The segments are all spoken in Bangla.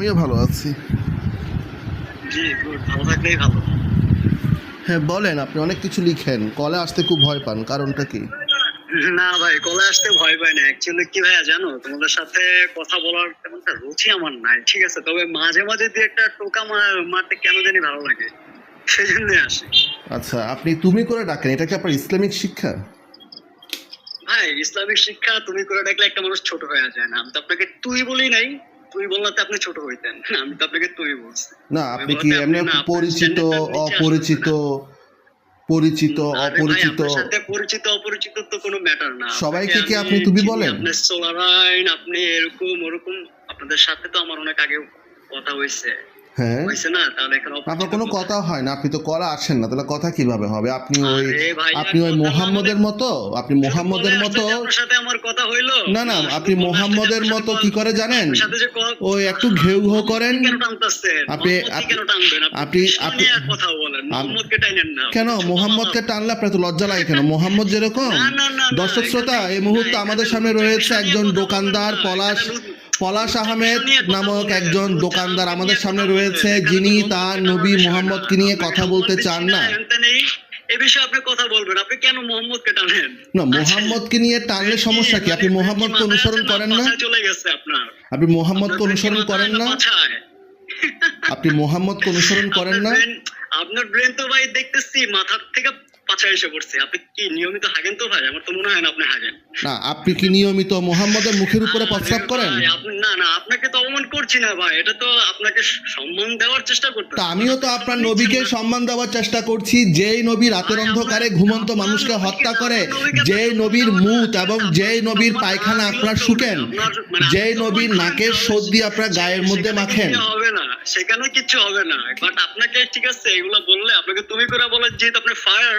আমিও ভালো আছি। জি গুড ভালো থাকলেই ভালো। হ্যাঁ বলেন আপনি অনেক কিছু লিখেন। কলে আসতে খুব ভয় পান কারণটা কি? না ভাই কলে আসতে ভয় পাই না। অ্যাকচুয়ালি কি ভাইয়া জানো? তোমাদের সাথে কথা বলার তেমন একটা রুচি আমার নাই ঠিক আছে? তবে মাঝে মাঝে দিয়ে একটা টোকা মারতে কেন জানি ভালো লাগে সেই জন্যই আসি। আচ্ছা আপনি তুমি করে ডাকেন এটা কি আপনার ইসলামিক শিক্ষা? ভাই ইসলামিক শিক্ষা তুমি করে ডাকলে একটা মানুষ ছোট হয়ে যায় না। আমি তো আপনাকে তুই বলি নাই তুই বললাতে আপনি ছোট হইতেন আমি তো আপনাকে তুই বলছি। না আপনি কি এমনি পরিচিত অপরিচিত পরিচিত অপরিচিত? সাথে পরিচিত অপরিচিত তো কোনো ম্যাটার না। সবাইকে কি আপনি তুমি বলেন? আপনি সোলারাইন আপনি এরকম ওরকম আপনাদের সাথে তো আমার অনেক আগে কথা হয়েছে। হ্যাঁ। আপনার কোনো কথা- হয় না আপনি তো কলা আসেন না তাহলে কথা কীভাবে হবে? আপনি ওই আপনি ওই মোহাম্মদের মতো? আপনি মোহাম্মদের মতো না না আপনি মোহাম্মদের মতো কি করে জানেন? ওই একটু ঘেউ ঘেউ করেন। আপনি- আপনি- কেন আপনি- মোহাম্মদকে কেন? মোহাম্মদকে টানলে আপনার তো লজ্জা লাগে কেন? মোহাম্মদ যেরকম। দর্শক শ্রোতা এই মুহূর্তে আমাদের সামনে রয়েছে একজন দোকানদার পলাশ পলাশ আহমেদ নামক একজন দোকানদার আমাদের সামনে রয়েছে যিনি তার নবী টানার মোহাম্মদকে নিয়ে কথা বলতে চান না। এ বিষয়ে আপনি কথা বলবেন আপনি কেন মোহাম্মদকে টানেন? না মোহাম্মদকে নিয়ে টানলে সমস্যা কি? আপনি মোহাম্মদকে অনুসরণ করেন না? চলে গেছে আপনার। আপনি মোহাম্মদকে অনুসরণ করেন না? আপনি মোহাম্মদকে অনুসরণ করেন না? আপনার ব্রেন তো ভাই দেখতেছি মাথার থেকে এসে পড়ছে। আপনি কি নিয়মিত হাগেন তো ভাই? আমার তো মনে হয় না আপনি হাগেন। না আপনি কি নিয়মিত মোহাম্মদের মুখের উপরে প্রস্রাব করেন? আপনি না না আপনাকে তো অপমান করছি না ভাই। এটা তো আপনাকে সম্মান দেওয়ার চেষ্টা করতে আমিও তো আপনার নবীকে সম্মান দেওয়ার চেষ্টা করছি। যেই নবী রাতের অন্ধকারে ঘুমন্ত মানুষকে হত্যা করে যেই নবীর মুত এবং যেই নবীর পায়খানা আপনার শুকেন যেই নবীর নাকের সর্দি আপনার গায়ের মধ্যে মাখেন। হবে না। সেখানে কিছু হবে না। বাট আপনাকে ঠিক আছে এগুলো বললে আপনাকে তুমি করে বলে যেহেতু আপনি ফায়ার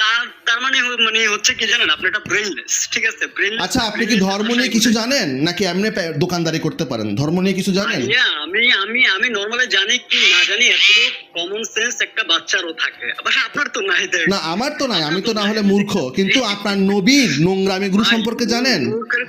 তার তার মানে মানে হচ্ছে কি জানেন আপনি একটা ব্রেইনলেস ঠিক আছে? ব্রেইনলেস আচ্ছা আপনি কি ধর্ম নিয়ে কিছু জানেন? নাকি এমনি দোকানদারি করতে পারেন? ধর্ম নিয়ে কিছু জানেন? আমি আমি আমি নরমালি জানি কি না জানি এতটুকু কমন সেন্স একটা বাচ্চারও থাকে। আবার আপনার তো নাই না আমার তো নাই আমি তো না হলে মূর্খ। কিন্তু আপনার নবীর নোংরামিগুলো সম্পর্কে জানেন?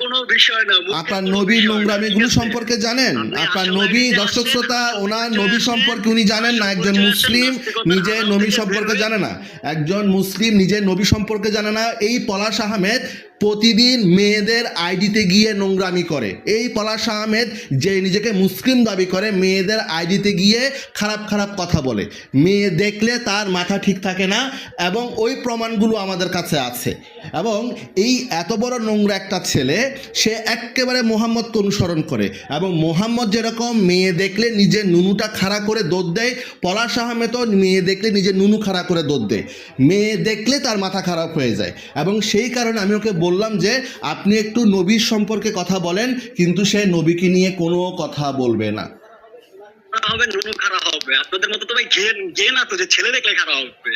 কোনো বিষয় না আপনার নবীর বিষয় না, নোংরামিগুলো ঠিক আছে? সম্পর্কে জানেন? আপনার নবী দর্শক শ্রোতা ওনার নবী সম্পর্কে উনি জানেন না একজন মুসলিম নিজে নবী সম্পর্কে জানে না। একজন মুসলিম নিজের নবী সম্পর্কে জানে না। এই পলাশ আহমেদ প্রতিদিন মেয়েদের আইডিতে গিয়ে নোংরামি করে। এই পলাশ আহমেদ যে নিজেকে মুসলিম দাবি করে, মেয়েদের আইডিতে গিয়ে খারাপ খারাপ কথা বলে। মেয়ে দেখলে তার মাথা ঠিক থাকে না এবং ওই প্রমাণগুলো আমাদের কাছে আছে। এবং এই এত বড় নোংরা একটা ছেলে, সে একেবারে মোহাম্মদকে অনুসরণ করে। এবং মোহাম্মদ যেরকম মেয়ে দেখলে নিজের নুনুটা খাড়া করে দৌড় দেয়, পলাশ আহমেদও মেয়ে দেখলে নিজের নুনু খাড়া করে দৌড় দেয়। মেয়ে দেখলে তার মাথা খারাপ হয়ে যায়। এবং সেই কারণে আমি ওকে বললাম যে, আপনি একটু নবীর সম্পর্কে কথা বলেন, কিন্তু সে নবীকে নিয়ে কোনো কথা বলবে না। হবে, নুনু খারাপ হবে। আপনাদের মতো তো ভাই গে গে না তো, যে ছেলে দেখলে খারাপ হবে।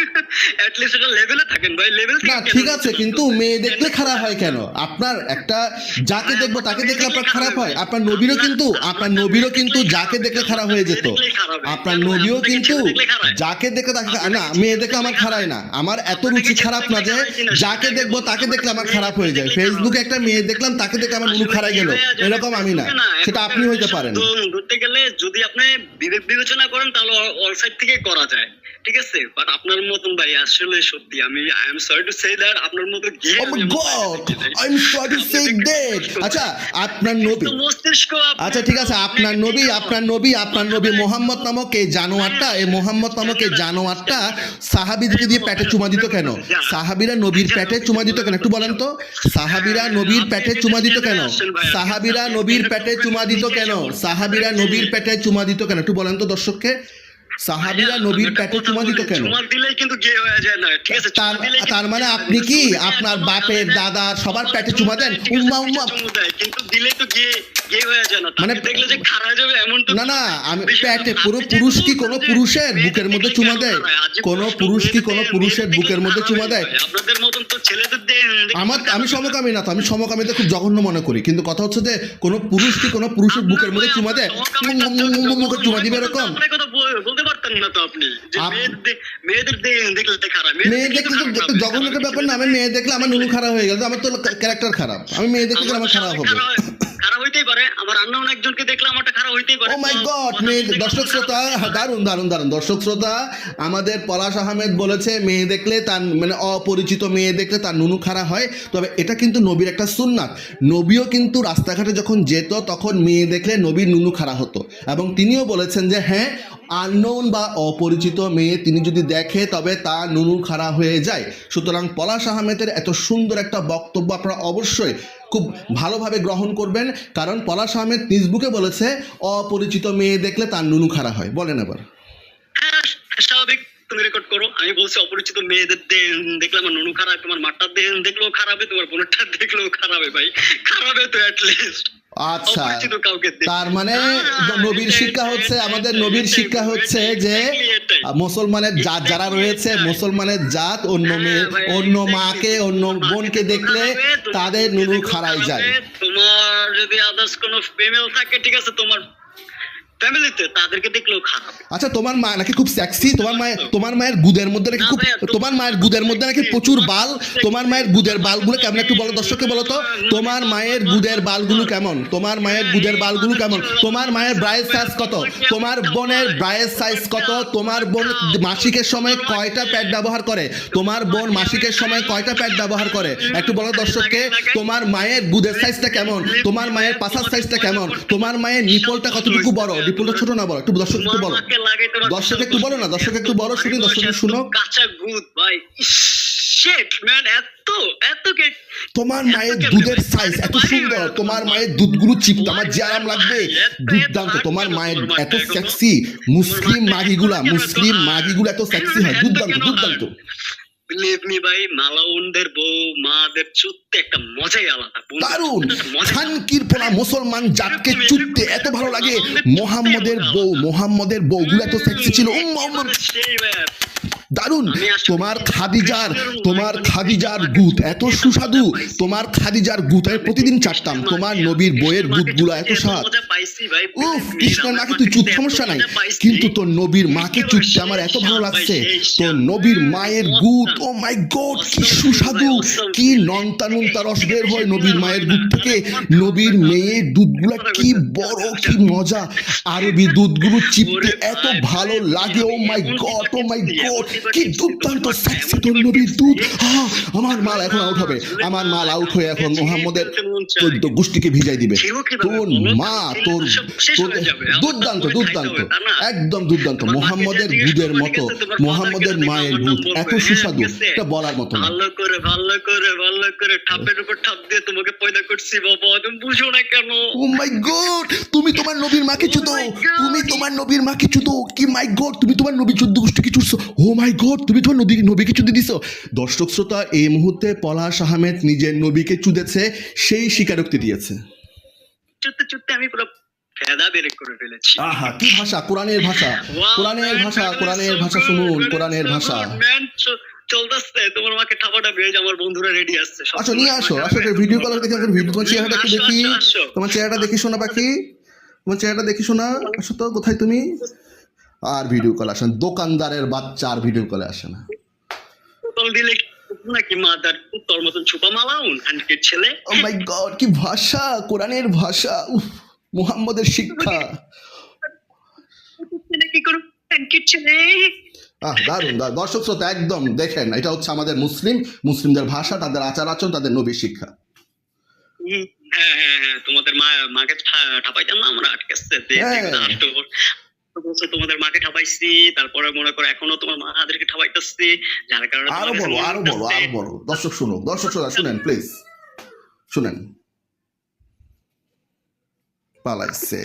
লেভেলে থাকেন ভাই লেভেল না ঠিক আছে কিন্তু মেয়ে দেখলে খারাপ হয় কেন? আপনার একটা যাকে দেখব তাকে দেখলে আপনার খারাপ হয়। আপনার নবীরও কিন্তু আপনার নবীরও কিন্তু যাকে দেখলে খারাপ হয়ে যেত। আপনার নবীও কিন্তু যাকে দেখে তাকে না মেয়ে দেখে আমার খারাপ না। আমার এত রুচি খারাপ না যে যাকে দেখব তাকে দেখলে আমার খারাপ হয়ে যায়। ফেসবুকে একটা মেয়ে দেখলাম তাকে দেখে আমার নুনু খারাপ গেল। এরকম আমি না। সেটা আপনি হইতে পারেন। ধরতে গেলে যদি আপনি বিবেক বিবেচনা করেন তাহলে অল সাইড থেকে করা যায়। ঠিক আছে? বাট আপনার মতন ভাই আসলে সত্যি আমি I am sorry to say that আপনার মতো গে Oh my God! I'm sorry to say that. আচ্ছা আপনার নবী। মস্তিষ্ক আচ্ছা ঠিক আছে আপনার নবী আপনার নবী আপনার নবী মোহাম্মদ নামক এই জানোয়ারটা এই মোহাম্মদ নামক এই জানোয়ারটা সাহাবিদেরকে দিয়ে পেটে চুমা দিত কেন? সাহাবীরা নবীর পেটে চুমা দিত কেন? একটু বলেন তো। সাহাবিরা নবীর পেটে চুমা দিত কেন? সাহাবিরা নবীর পেটে চুমা দিত কেন? সাহাবীরা নবীর পেটে চুমা দিত কেন? একটু বলেন তো দর্শককে। সাহাবিরা নবীর পেটে চুমা দিত কেন হয়ে তার মানে আপনি কি আপনার বাপের দাদার সবার পেটে চুমা দেন উম্মা উম্মা কিন্তু দিলে তো গে গে হয়ে যায় না মানে- মানে দেখলে যে খারাপ যাবে এমন না না আমি পেটে পুরো পুরুষ কি কোনো পুরুষের বুকের মধ্যে চুমা দেয় হয়? কোনো পুরুষ কি কোনো পুরুষের বুকের মধ্যে চুমা দেয় আপনাদের মতন তো ছেলেদের আমার আমি সমকামী না তো আমি সমকামীতে খুব জঘন্য মনে করি কিন্তু কথা হচ্ছে যে কোনো পুরুষ কি কোনো পুরুষের বুকের মধ্যে চুমা দেয় করে চুমা দিবে এরকম আপনার কথা বল- বলতে পারতেন না তো আপনি? মেয়েদের দে- মেয়েদের দে- দেখলে খারাপ মেয়ে দেখলে তো একটা ব্যাপার না আমি মেয়ে দেখলে আমার নুনু খারাপ হয়ে গেল আমার তো ক্যারেক্টার খারাপ। আমি মেয়ে দেখলে আমার খারাপ হবে। খারাপ হইতেই পারে আমার আন্নাউন একজনকে দেখলে আমারটা খারাপ হইতেই পারে। ও মাই গড মেয়ে দর্শক শ্রোতা খারাপ দর্শক শ্রোতা আমাদের পলাশ আহমেদ বলেছে মেয়ে দেখলে তার মানে অপরিচিত মেয়ে দেখলে তার নুনু খাড়া হয়। তবে এটা কিন্তু নবীর একটা সুন্নাত। নবীও কিন্তু রাস্তাঘাটে যখন যেত তখন মেয়ে দেখলে নবীর নুনু খাড়া হতো। এবং তিনিও বলেছেন যে হ্যাঁ আননোন বা অপরিচিত মেয়ে তিনি যদি দেখে, তবে তার নুনু খাড়া হয়ে যায়। সুতরাং পলাশ আহমেদের এত সুন্দর একটা বক্তব্য আপনারা অবশ্যই খুব ভালোভাবে গ্রহণ করবেন, কারণ পলাশ আহমেদ ফেসবুকে বলেছে, অপরিচিত মেয়ে দেখলে তার নুনু খাড়া হয়। বলেন এবার। হ্যাঁ স্বাভাবিক। তুমি রেকর্ড করো। আমি বলছি অপরিচিত মেয়েদের দেখলে আমার নুনু খারাপ তোমার মাঠটা দেখলেও খারাপে তোমার বোনেরটা দেখলেও খারাপে ভাই। খারাপে তো অ্যাটলিস্ট আচ্ছা। তার মানে নবীর শিক্ষা হচ্ছে আমাদের নবীর শিক্ষা হচ্ছে যে মুসলমানের জাত যারা রয়েছে মুসলমানের জাত অন্য হ্যাঁ, মেয়ে অন্য মাকে অন্য বোনকে দেখলে তাদের নুরু খারাই খাড়াই যায়। তোমার যদি আদার্স কোনো ফিমেল থাকে ঠিক আছে তোমার ফ্যামিলিতে তাদেরকে দেখলেও খারাপ আচ্ছা তোমার মা নাকি খুব সেক্সি তোমার মায়ের তোমার মায়ের গুদের মধ্যে নাকি খুব তোমার- মায়ের গুদের মধ্যে নাকি প্রচুর বাল? তোমার মায়ের গুদের বালগুলো কেমন একটু বলো দর্শককে বলো তো? তোমার মায়ের গুদের বালগুলো কেমন? তোমার মায়ের গুদের বালগুলো কেমন? তোমার মায়ের ব্রায়ের সাইজ কত? তোমার বোনের ব্রায়ের সাইজ কত? তোমার বোন মাসিকের সময় কয়টা প্যাড ব্যবহার করে? তোমার বোন মাসিকের সময় কয়টা প্যাড ব্যবহার করে? একটু বলো দর্শককে তোমার মায়ের গুদের সাইজটা কেমন? তোমার মায়ের পাশার সাইজটা কেমন? তোমার মায়ের নিপলটা কতটুকু বড়? ছোট না বড় একটু দর্শক একটু বলো। দর্শক একটু বলো না, দর্শক একটু বলো, শুনি, দর্শক শুনো। কাঁচা গুদ ভাই। শিট ম্যান এত এত তোমার মায়ের দুধের সাইজ এত সুন্দর তোমার মায়ের দুধগুলো চিপতে আমার যে আরাম লাগবে দুর্দান্ত তোমার মায়ের এত সেক্সি মুসলিম মাগিগুলা মুসলিম মাগিগুলো এত সেক্সি হয় দুর্দান্ত দুর্দান্ত। বিলিভ মি ভাই মালাউনদের বউ মাদের চুত্তে একটা মজাই আলাদা। দারুণ! খানকির পোলা মুসলমান জাতকে চুত্তে এত ভালো লাগে। মোহাম্মদের বউ মোহাম্মদের বউগুলো এত সেক্সি ছিল। উম্মা উম, উম, সেই ভাই দারুণ। তোমার খাদিজার তোমার খাদিজার গুত এত সুস্বাদু। তোমার খাদিজার গুত আমি প্রতিদিন চাটতাম। তোমার নবীর বইয়ের গুতগুলো এত স্বাদ। উফ কৃষ্ণের মাকে তুই চুট সমস্যা নাই। কিন্তু তোর নবীর মাকে চুটতে আমার এত ভালো লাগছে। তোর নবীর মায়ের গুত ও মাই গড কি সুস্বাদু। কি নন্তা নুনতা রস বের হয় নবীর মায়ের দুধ থেকে। নবীর মেয়ের দুধগুলো কি বড় কি মজা। আরবি দুধগুলো চিপতে এত ভালো লাগে ও মাই গড ও মাই গড কি দুর্দান্ত সেক্সি নবীর দুধ? আমার মাল এখন আউট হবে। আমার মাল আউট হয়ে এখন মোহাম্মদের চোদ্দ গোষ্ঠীকে ভিজাই দিবে। তোর মা তোর দুর্দান্ত দুর্দান্ত। একদম দুর্দান্ত। মোহাম্মদের দুধের মতো মোহাম্মদের মায়ের দুধ এত সুস্বাদু এটা বলার মতো ভালো করে ভালো করে ভালো করে ঠাপের উপর ঠাপ দিয়ে তোমাকে পয়দা করছি বাবা তুমি বুঝো না কেন? ও মাই গড তুমি তোমার নবীর মাকে চুদো। Oh তুমি তোমার নবীর মাকে চুদো। কি মাই গড তুমি তোমার নবী চোদ্দ গোষ্ঠীকে চুদছো ও মাই গড তুমি তোমার নবী নবীকে চুদে দিছো? দর্শক শ্রোতা এই মুহূর্তে পলাশ আহমেদ নিজের নবীকে চুদেছে সেই স্বীকারোক্তি দিয়েছে। আমি পুরো আহা কি ভাষা? কোরআনের ভাষা। কোরআনের ভাষা কোরআনের ভাষা শুনুন কোরআনের ভাষা। চলতেছে। তোমার মাকে ঠাপাটা বেজ আমার বন্ধুরা রেডি আসছে আচ্ছা নিয়ে আসো। আসো ভিডিও কল দেখি আমার ভিডিও তোমার চেহারাটা একটু দেখি। তোমার চেহারাটা দেখি শোনা পাখি। তোমার চেহারাটা দেখি শোনা। আসো তো কোথায় তুমি? আর ভিডিও কল আসে না। দোকানদারের বাচ্চা আর ভিডিও কলে আসে না। দিলে নাকি মাদার তোর মতন ছুপা মালাউন খানকির ছেলে? ও মাই গড কি ভাষা কোরআনের ভাষা উফ মুহাম্মদের শিক্ষা। কি ছেলে? আহ দারুণ দারুণ। দর্শক শ্রোতা একদম দেখেন এটা হচ্ছে আমাদের মুসলিম। মুসলিমদের ভাষা তাদের আচার আচরণ তাদের নবীর শিক্ষা। হ্যাঁ হ্যাঁ হ্যাঁ তোমাদের মা মাকে ঠা- ঠাপাইতাম না আমরা আটকাচ্ছে বলছো তোমাদের মাকে ঠাপাইছি তারপরে মনে করো এখনও তোমার মাদেরকে ঠাপাইতেছি যার কারণে আরও বলো আরও বলো আরও বলো। দর্শক শুনো দর্শক শোনা শুনেন প্লিজ শুনেন। পালাইছে।